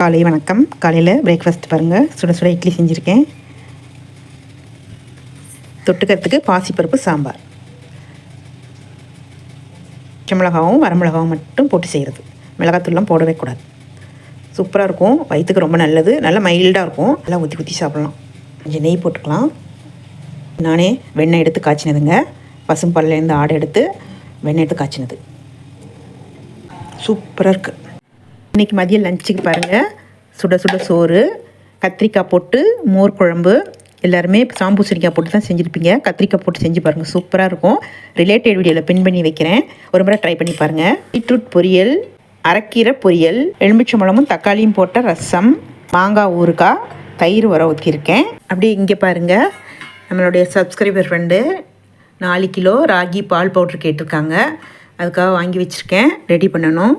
காலை வணக்கம். காலையில் பிரேக்ஃபாஸ்ட் பாருங்கள் சுட சுட இட்லி செஞ்சுருக்கேன். தொட்டுக்கிறதுக்கு பாசிப்பருப்பு சாம்பார். பச்சை வரமிளகாவும் மட்டும் போட்டு செய்கிறது மிளகாத்தூள்லாம் போடவே கூடாது. சூப்பராக இருக்கும். வயிற்றுக்கு ரொம்ப நல்லது. நல்லா மைல்டாக இருக்கும். நல்லா ஊற்றி ஊற்றி சாப்பிட்லாம். கொஞ்சம் நெய் போட்டுக்கலாம். நானே வெண்ணெய் எடுத்து காய்ச்சினதுங்க. பசும்பால்லேருந்து ஆடை எடுத்து வெண்ணெய் எடுத்து காய்ச்சினது. சூப்பராக இருக்குது இன்றைக்கி மதியம் லஞ்சுக்கு பாருங்கள் சுட சுட சோறு கத்திரிக்காய் போட்டு மோர் குழம்பு எல்லாருமே சாம்பூசணிக்காய் போட்டு தான் செஞ்சுருப்பீங்க. கத்திரிக்காய் போட்டு செஞ்சு பாருங்கள் சூப்பராக இருக்கும். ரிலேட்டட் வீடியோவில் பின் பண்ணி வைக்கிறேன். ஒரு முறை ட்ரை பண்ணி பாருங்கள் பீட்ரூட் பொரியல் அரைக்கீரை பொரியல் எலுமிச்சம்பழமும் தக்காளியும் போட்ட ரசம் மாங்காய் ஊறுகாய் தயிர் வர ஊற்றிருக்கேன் அப்படியே இங்கே பாருங்கள் நம்மளுடைய சப்ஸ்கிரைபர் ஃப்ரெண்டு நாலு கிலோ ராகி பால் பவுட்ரு கேட்டிருக்காங்க. அதுக்காக வாங்கி வச்சுருக்கேன். ரெடி பண்ணணும்.